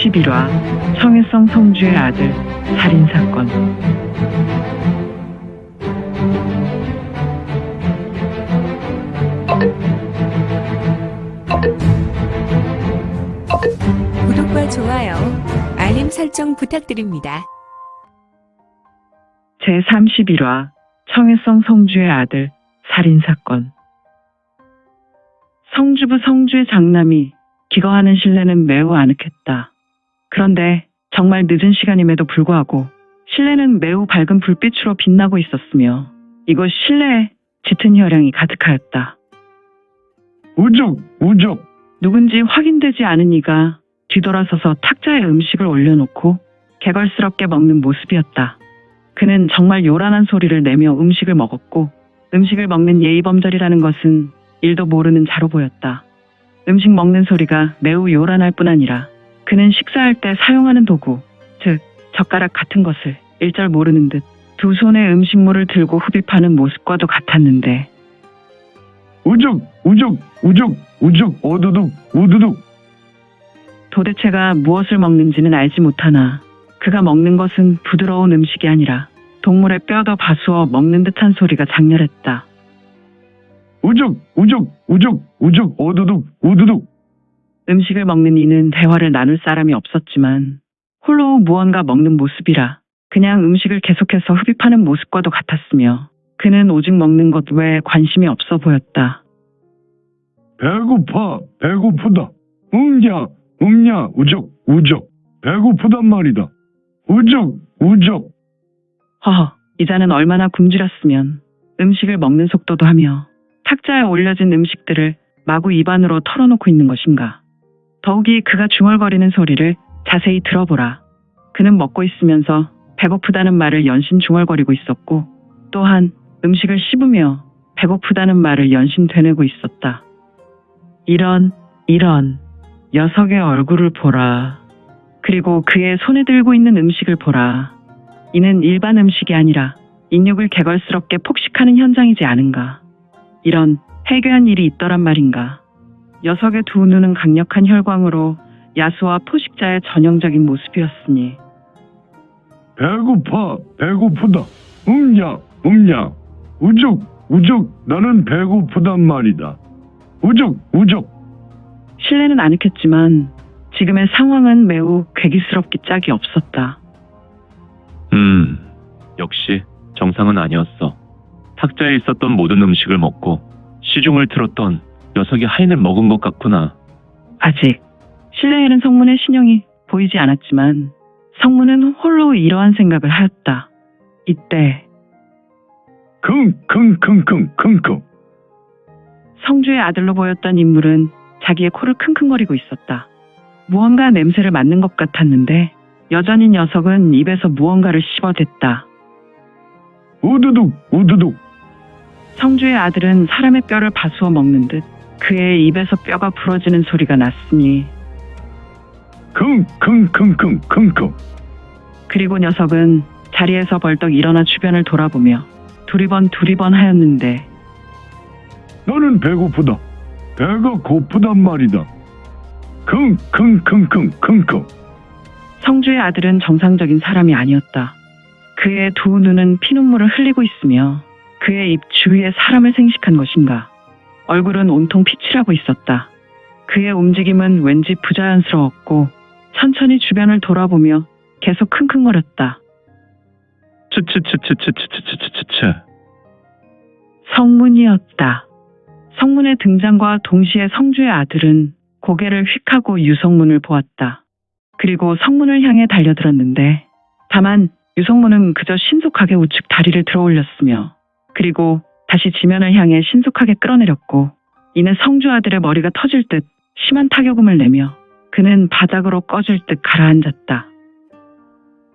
제31화 청해성 성주의 아들 살인사건 구독과 좋아요, 알림 설정 부탁드립니다. 제31화 청해성 성주의 아들 살인사건 성주부 성주의 장남이 기거하는 실내는 매우 아늑했다. 그런데 정말 늦은 시간임에도 불구하고 실내는 매우 밝은 불빛으로 빛나고 있었으며 이곳 실내에 짙은 혈향이 가득하였다. 우죽, 우죽. 누군지 확인되지 않은 이가 뒤돌아서서 탁자에 음식을 올려놓고 개걸스럽게 먹는 모습이었다. 그는 정말 요란한 소리를 내며 음식을 먹었고 음식을 먹는 예의범절이라는 것은 일도 모르는 자로 보였다. 음식 먹는 소리가 매우 요란할 뿐 아니라 그는 식사할 때 사용하는 도구, 즉 젓가락 같은 것을 일절 모르는 듯 두 손에 음식물을 들고 흡입하는 모습과도 같았는데 우죽, 우죽, 우죽, 우죽, 어두둑, 우두둑. 도대체가 무엇을 먹는지는 알지 못하나 그가 먹는 것은 부드러운 음식이 아니라 동물의 뼈도 바수어 먹는 듯한 소리가 장렬했다. 우죽, 우죽, 우죽, 우죽, 어두둑, 우두둑. 음식을 먹는 이는 대화를 나눌 사람이 없었지만 홀로 무언가 먹는 모습이라 그냥 음식을 계속해서 흡입하는 모습과도 같았으며 그는 오직 먹는 것 외에 관심이 없어 보였다. 배고파, 배고프다. 음냐, 음냐, 우죽, 우죽. 배고프단 말이다. 우죽, 우죽. 허허, 이자는 얼마나 굶주렸으면 음식을 먹는 속도도 하며 탁자에 올려진 음식들을 마구 입안으로 털어놓고 있는 것인가. 더욱이 그가 중얼거리는 소리를 자세히 들어보라. 그는 먹고 있으면서 배고프다는 말을 연신 중얼거리고 있었고 또한 음식을 씹으며 배고프다는 말을 연신 되뇌고 있었다. 이런, 이런 녀석의 얼굴을 보라. 그리고 그의 손에 들고 있는 음식을 보라. 이는 일반 음식이 아니라 인육을 개걸스럽게 폭식하는 현장이지 않은가. 이런 해괴한 일이 있더란 말인가. 녀석의 두 눈은 강력한 혈광으로 야수와 포식자의 전형적인 모습이었으니 배고파, 배고프다. 음냐, 음냐. 우죽, 우죽. 나는 배고프단 말이다. 우죽, 우죽. 실내는 아늑했지만 지금의 상황은 매우 괴기스럽기 짝이 없었다. 음, 역시 정상은 아니었어. 탁자에 있었던 모든 음식을 먹고 시중을 틀었던 녀석이 하인을 먹은 것 같구나. 아직 실내에는 성문의 신형이 보이지 않았지만 성문은 홀로 이러한 생각을 하였다. 이때 킁, 킁, 킁, 킁, 킁, 킁. 성주의 아들로 보였던 인물은 자기의 코를 킁킁거리고 있었다. 무언가 냄새를 맡는 것 같았는데 여전히 녀석은 입에서 무언가를 씹어댔다. 우두둑, 우두둑. 성주의 아들은 사람의 뼈를 바수어 먹는 듯 그의 입에서 뼈가 부러지는 소리가 났으니 킁, 킁, 킁, 킁, 킁, 킁. 그리고 녀석은 자리에서 벌떡 일어나 주변을 돌아보며 두리번 두리번 하였는데 나는 배고프다. 배가 고프단 말이다. 킁, 킁, 킁, 킁, 킁, 킁. 성주의 아들은 정상적인 사람이 아니었다. 그의 두 눈은 피눈물을 흘리고 있으며 그의 입 주위에 사람을 생식한 것인가. 얼굴은 온통 피칠하고 있었다. 그의 움직임은 왠지 부자연스러웠고 천천히 주변을 돌아보며 계속 킁킁거렸다. 츠츠츠츠츠츠츠츠츠츠. 성문이었다. 성문의 등장과 동시에 성주의 아들은 고개를 휙 하고 유성문을 보았다. 그리고 성문을 향해 달려들었는데 다만 유성문은 그저 신속하게 우측 다리를 들어 올렸으며 그리고 다시 지면을 향해 신속하게 끌어내렸고 이는 성주 아들의 머리가 터질 듯 심한 타격음을 내며 그는 바닥으로 꺼질 듯 가라앉았다.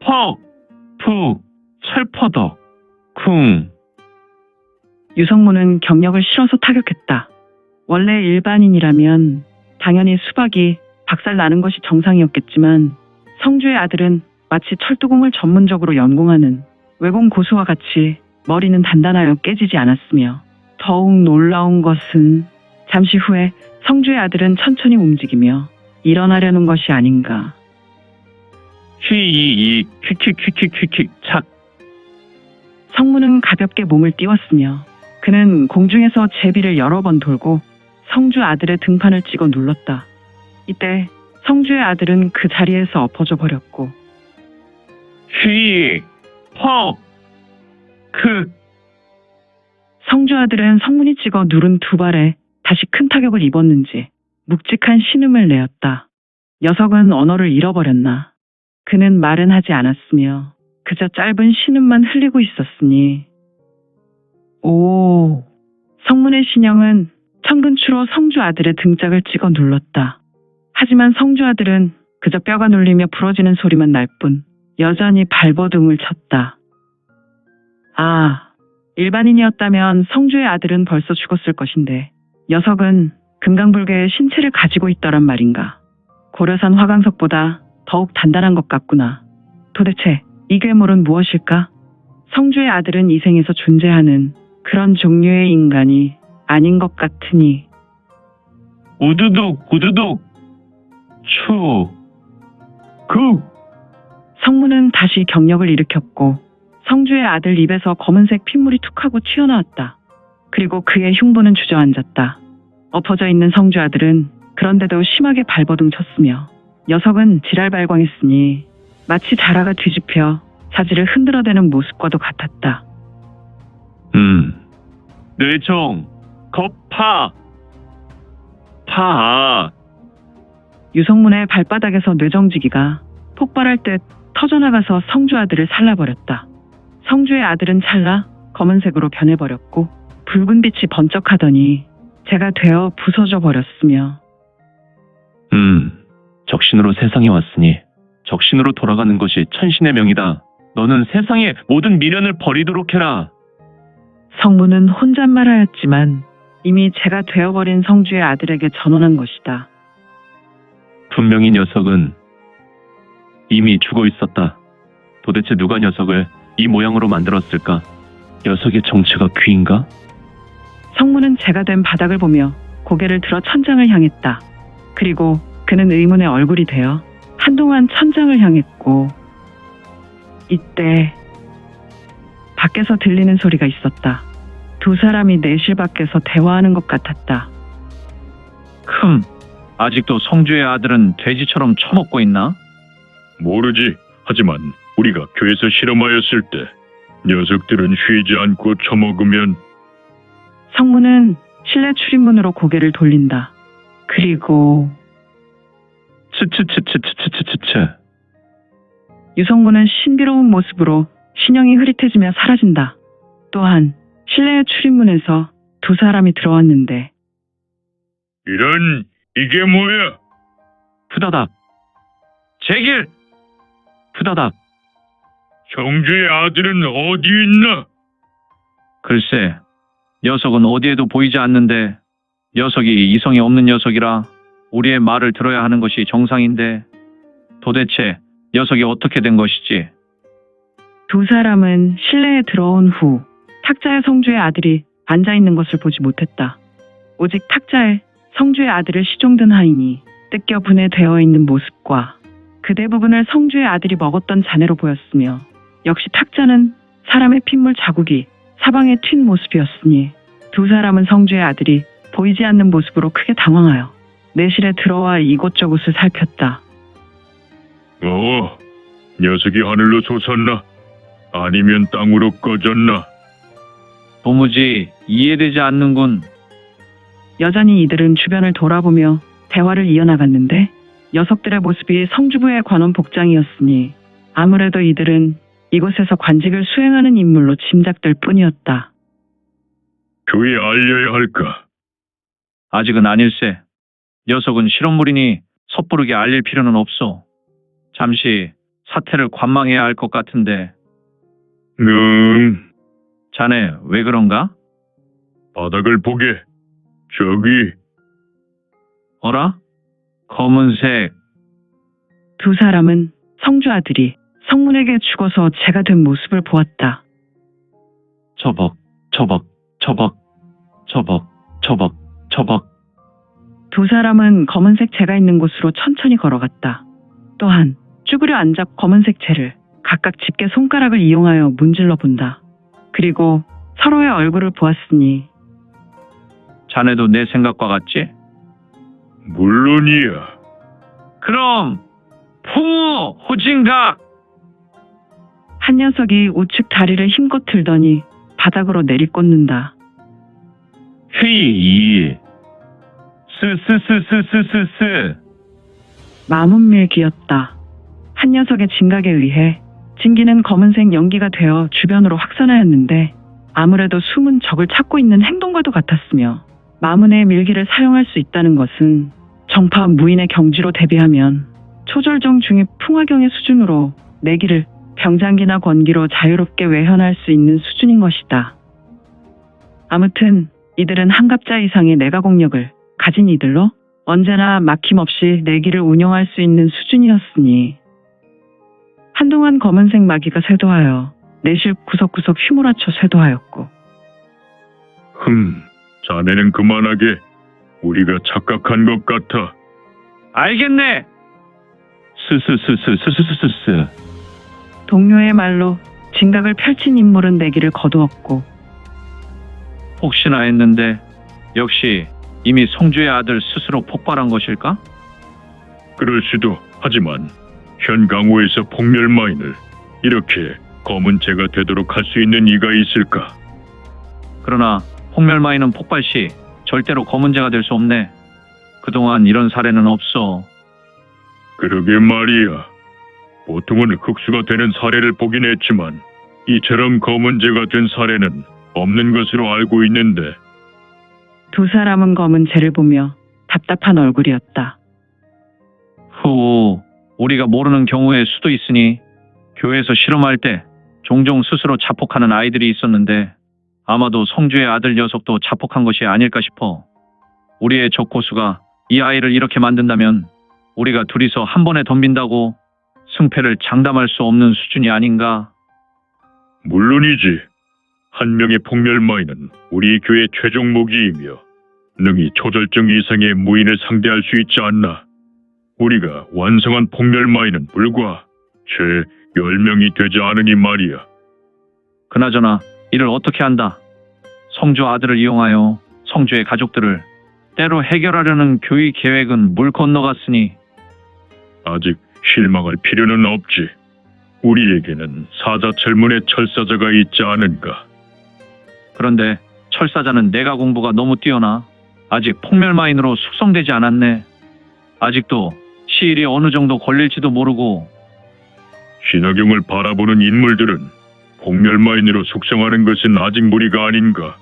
퍽! 푹! 철퍼덕! 쿵! 유성문은 경력을 실어서 타격했다. 원래 일반인이라면 당연히 수박이 박살 나는 것이 정상이었겠지만 성주의 아들은 마치 철두공을 전문적으로 연공하는 외공 고수와 같이 머리는 단단하여 깨지지 않았으며 더욱 놀라운 것은 잠시 후에 성주의 아들은 천천히 움직이며 일어나려는 것이 아닌가. 휘이이 퀵퀵퀵퀵퀵 착. 성문은 가볍게 몸을 띄웠으며 그는 공중에서 제비를 여러 번 돌고 성주 아들의 등판을 찍어 눌렀다. 이때 성주의 아들은 그 자리에서 엎어져 버렸고 휘. 퍽. 크. 성주 아들은 성문이 찍어 누른 두 발에 다시 큰 타격을 입었는지 묵직한 신음을 내었다. 녀석은 언어를 잃어버렸나. 그는 말은 하지 않았으며 그저 짧은 신음만 흘리고 있었으니. 오. 성문의 신형은 천근추로 성주 아들의 등짝을 찍어 눌렀다. 하지만 성주 아들은 그저 뼈가 눌리며 부러지는 소리만 날 뿐 여전히 발버둥을 쳤다. 아, 일반인이었다면 성주의 아들은 벌써 죽었을 것인데 녀석은 금강불개의 신체를 가지고 있더란 말인가. 고려산 화강석보다 더욱 단단한 것 같구나. 도대체 이 괴물은 무엇일까? 성주의 아들은 이 생에서 존재하는 그런 종류의 인간이 아닌 것 같으니 우두둑 우두둑. 추. 그 성문은 다시 경력을 일으켰고 성주의 아들 입에서 검은색 핏물이 툭하고 튀어나왔다. 그리고 그의 흉부는 주저앉았다. 엎어져 있는 성주 아들은 그런데도 심하게 발버둥 쳤으며 녀석은 지랄발광했으니 마치 자라가 뒤집혀 자지를 흔들어대는 모습과도 같았다. 음. 뇌종. 겁파. 파. 유성문의 발바닥에서 뇌정지기가 폭발할 듯 터져나가서 성주 아들을 살라버렸다. 성주의 아들은 찰나 검은색으로 변해버렸고 붉은 빛이 번쩍하더니 제가 되어 부서져 버렸으며 음. 적신으로 세상에 왔으니 적신으로 돌아가는 것이 천신의 명이다. 너는 세상의 모든 미련을 버리도록 해라. 성문은 혼잣말하였지만 이미 제가 되어버린 성주의 아들에게 전원한 것이다. 분명히 녀석은 이미 죽어 있었다. 도대체 누가 녀석을 이 모양으로 만들었을까? 녀석의 정체가 귀인가? 성문은 제가 된 바닥을 보며 고개를 들어 천장을 향했다. 그리고 그는 의문의 얼굴이 되어 한동안 천장을 향했고 이때 밖에서 들리는 소리가 있었다. 두 사람이 내실 밖에서 대화하는 것 같았다. 흠, 아직도 성주의 아들은 돼지처럼 처먹고 있나? 모르지. 하지만 우리가 교회에서 실험하였을 때 녀석들은 쉬지 않고 처먹으면 성문은 실내 출입문으로 고개를 돌린다. 그리고 츠츠츠츠츠츠츠츠. 유성문은 신비로운 모습으로 신형이 흐릿해지며 사라진다. 또한 실내의 출입문에서 두 사람이 들어왔는데 이런 이게 뭐야? 푸다닥. 제길. 푸다닥. 성주의 아들은 어디 있나? 글쎄, 녀석은 어디에도 보이지 않는데 녀석이 이성이 없는 녀석이라 우리의 말을 들어야 하는 것이 정상인데 도대체 녀석이 어떻게 된 것이지? 두 사람은 실내에 들어온 후 탁자의 성주의 아들이 앉아 있는 것을 보지 못했다. 오직 탁자에 성주의 아들을 시종든 하인이 뜯겨 분해되어 있는 모습과 그 대 부분을 성주의 아들이 먹었던 잔해로 보였으며 역시 탁자는 사람의 핏물 자국이 사방에 튄 모습이었으니 두 사람은 성주의 아들이 보이지 않는 모습으로 크게 당황하여 내실에 들어와 이곳저곳을 살폈다. 어, 녀석이 하늘로 솟았나? 아니면 땅으로 꺼졌나? 도무지 이해되지 않는군. 여전히 이들은 주변을 돌아보며 대화를 이어나갔는데 녀석들의 모습이 성주부의 관원 복장이었으니 아무래도 이들은 이곳에서 관직을 수행하는 인물로 짐작될 뿐이었다. 교회에 알려야 할까? 아직은 아닐세. 녀석은 실험물이니 섣부르게 알릴 필요는 없어. 잠시 사태를 관망해야 할 것 같은데 응, 자네 왜 그런가? 바닥을 보게. 저기, 어라? 검은색 두 사람은 성주 아들이 성문에게 죽어서 제가 된 모습을 보았다. 처벅. 처벅. 처벅. 처벅. 처벅. 처벅. 두 사람은 검은색 재가 있는 곳으로 천천히 걸어갔다. 또한 쭉 쭈그려 앉아 검은색 채를 각각 집게 손가락을 이용하여 문질러 본다. 그리고 서로의 얼굴을 보았으니 자네도 내 생각과 같지? 물론이야. 그럼 풍우 호진각 한 녀석이 우측 다리를 힘껏 들더니 바닥으로 내리꽂는다. 헤이 스스스스스스스 마문밀기였다. 한 녀석의 진각에 의해 진기는 검은색 연기가 되어 주변으로 확산하였는데 아무래도 숨은 적을 찾고 있는 행동과도 같았으며 마문의 밀기를 사용할 수 있다는 것은 정파 무인의 경지로 대비하면 초절정 중의 풍화경의 수준으로 내기를 병장기나 권기로 자유롭게 외현할 수 있는 수준인 것이다. 아무튼 이들은 한갑자 이상의 내가 공력을 가진 이들로 언제나 막힘없이 내기를 운영할 수 있는 수준이었으니 한동안 검은색 마귀가 쇄도하여 내실 구석구석 휘몰아쳐 쇄도하였고 흠, 자네는 그만하게. 우리가 착각한 것 같아. 알겠네. 스스스스스스스스 동료의 말로 진각을 펼친 인물은 내기를 거두었고 혹시나 했는데 역시 이미 성주의 아들 스스로 폭발한 것일까? 그럴 수도 하지만 현 강호에서 폭멸 마인을 이렇게 검은 채가 되도록 할 수 있는 이가 있을까? 그러나 폭멸마이는 폭발 시 절대로 검은 재가 될 수 없네. 그동안 이런 사례는 없어. 그러게 말이야. 보통은 흑수가 되는 사례를 보긴 했지만 이처럼 검은 채가 된 사례는 없는 것으로 알고 있는데 두 사람은 검은 재를 보며 답답한 얼굴이었다. 후, 우리가 모르는 경우의 수도 있으니 교회에서 실험할 때 종종 스스로 자폭하는 아이들이 있었는데 아마도 성주의 아들 녀석도 자폭한 것이 아닐까 싶어. 우리의 적고수가 이 아이를 이렇게 만든다면 우리가 둘이서 한 번에 덤빈다고 승패를 장담할 수 없는 수준이 아닌가. 물론이지. 한 명의 폭멸마인은 우리 교회 최종 무기이며 능히 초절정 이상의 무인을 상대할 수 있지 않나. 우리가 완성한 폭멸마인은 불과 채 10명이 되지 않으니 말이야. 그나저나 이를 어떻게 한다. 성주 아들을 이용하여 성주의 가족들을 때로 해결하려는 교의 계획은 물 건너갔으니 아직 실망할 필요는 없지. 우리에게는 사자 철문의 철사자가 있지 않은가. 그런데 철사자는 내가 공부가 너무 뛰어나 아직 폭멸마인으로 숙성되지 않았네. 아직도 시일이 어느 정도 걸릴지도 모르고 신화경을 바라보는 인물들은 폭멸마인으로 숙성하는 것은 아직 무리가 아닌가.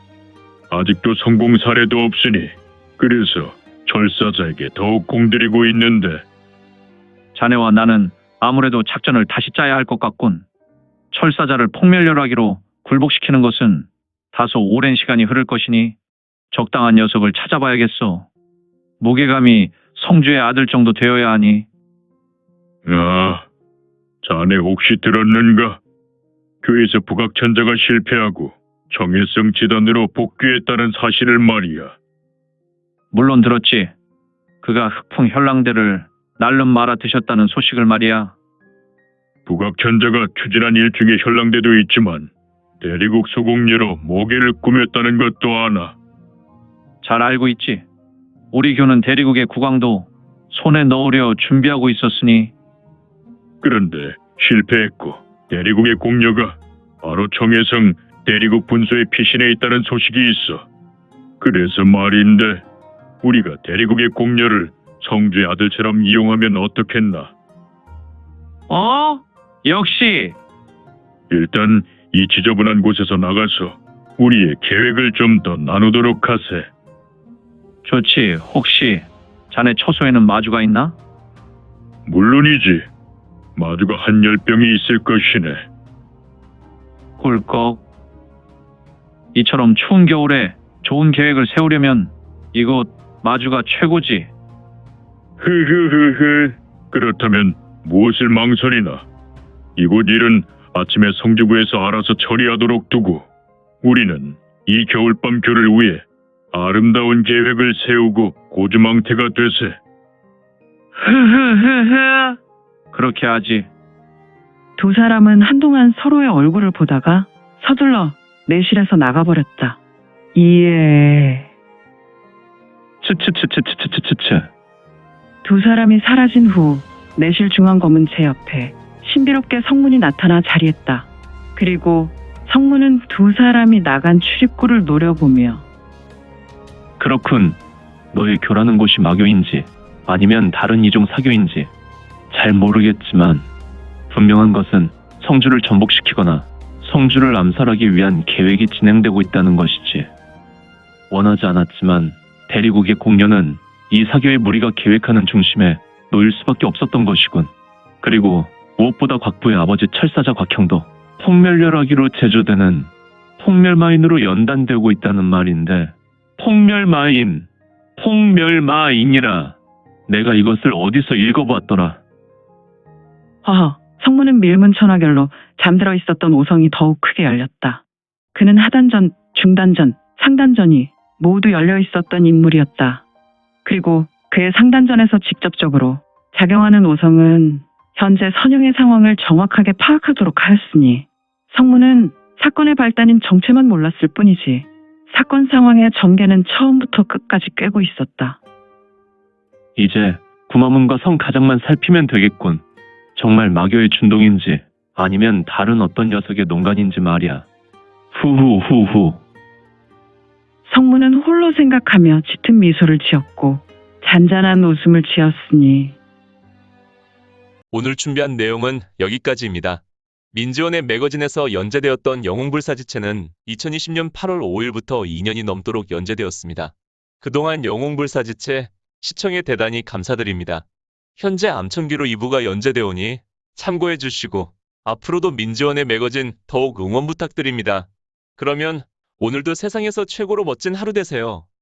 아직도 성공 사례도 없으니 그래서 철사자에게 더욱 공들이고 있는데 자네와 나는 아무래도 작전을 다시 짜야 할 것 같군. 철사자를 폭멸렬하기로 굴복시키는 것은 다소 오랜 시간이 흐를 것이니 적당한 녀석을 찾아봐야겠어. 무게감이 성주의 아들 정도 되어야 하니 아, 자네 혹시 들었는가? 교회에서 북악천자가 실패하고 정일성 지단으로 복귀했다는 사실을 말이야. 물론 들었지. 그가 흑풍 현랑대를 날름 말아 드셨다는 소식을 말이야. 북악천자가 추진한 일 중에 현랑대도 있지만 대리국 소공녀로 모계를 꾸몄다는 것도 아나. 잘 알고 있지. 우리 교는 대리국의 국왕도 손에 넣으려 준비하고 있었으니 그런데 실패했고 대리국의 공녀가 바로 정혜성 대리국 분소의 피신에 있다는 소식이 있어. 그래서 말인데 우리가 대리국의 공녀를 성주의 아들처럼 이용하면 어떻겠나? 어? 역시 일단 이 지저분한 곳에서 나가서 우리의 계획을 좀 더 나누도록 하세. 좋지. 혹시 자네 처소에는 마주가 있나? 물론이지. 마주가 한 열병이 있을 것이네. 꿀꺽. 이처럼 추운 겨울에 좋은 계획을 세우려면 이곳 마주가 최고지. 흐흐흐흐. 그렇다면 무엇을 망설이나? 이곳 일은 아침에 성주부에서 알아서 처리하도록 두고 우리는 이 겨울밤 교를 위해 아름다운 계획을 세우고 고주망태가 되세. 흐흐흐흐. 그렇게 하지. 두 사람은 한동안 서로의 얼굴을 보다가 서둘러 내실에서 나가버렸다. 이에 츠츠츠츠츠츠츠츠. 두 사람이 사라진 후 내실 중앙 검은체 옆에 신비롭게 성문이 나타나 자리했다. 그리고 성문은 두 사람이 나간 출입구를 노려보며 그렇군. 너의 교라는 곳이 마교인지 아니면 다른 이종 사교인지 잘 모르겠지만 분명한 것은 성주를 전복시키거나 성주를 암살하기 위한 계획이 진행되고 있다는 것이지. 원하지 않았지만 대리국의 공녀는 이 사교의 무리가 계획하는 중심에 놓일 수밖에 없었던 것이군. 그리고 무엇보다 곽부의 아버지 철사자 곽형도 폭멸렬하기로 제조되는 폭멸마인으로 연단되고 있다는 말인데 폭멸마인, 폭멸마인이라 내가 이것을 어디서 읽어봤더라. 허허 성문은 밀문 천하결로 잠들어 있었던 오성이 더욱 크게 열렸다. 그는 하단전, 중단전, 상단전이 모두 열려 있었던 인물이었다. 그리고 그의 상단전에서 직접적으로 작용하는 오성은 현재 선영의 상황을 정확하게 파악하도록 하였으니 성문은 사건의 발단인 정체만 몰랐을 뿐이지 사건 상황의 전개는 처음부터 끝까지 꿰고 있었다. 이제 구마문과 성 가장만 살피면 되겠군. 정말 마교의 준동인지 아니면 다른 어떤 녀석의 농간인지 말이야. 후후후후. 성문은 홀로 생각하며 짙은 미소를 지었고 잔잔한 웃음을 지었으니 오늘 준비한 내용은 여기까지입니다. 민지원의 매거진에서 연재되었던 영웅불사지체는 2020년 8월 5일부터 2년이 넘도록 연재되었습니다. 그동안 영웅불사지체 시청에 대단히 감사드립니다. 현재 암천기로 2부가 연재되오니 참고해 주시고 앞으로도 민지원의 매거진 더욱 응원 부탁드립니다. 그러면 오늘도 세상에서 최고로 멋진 하루 되세요.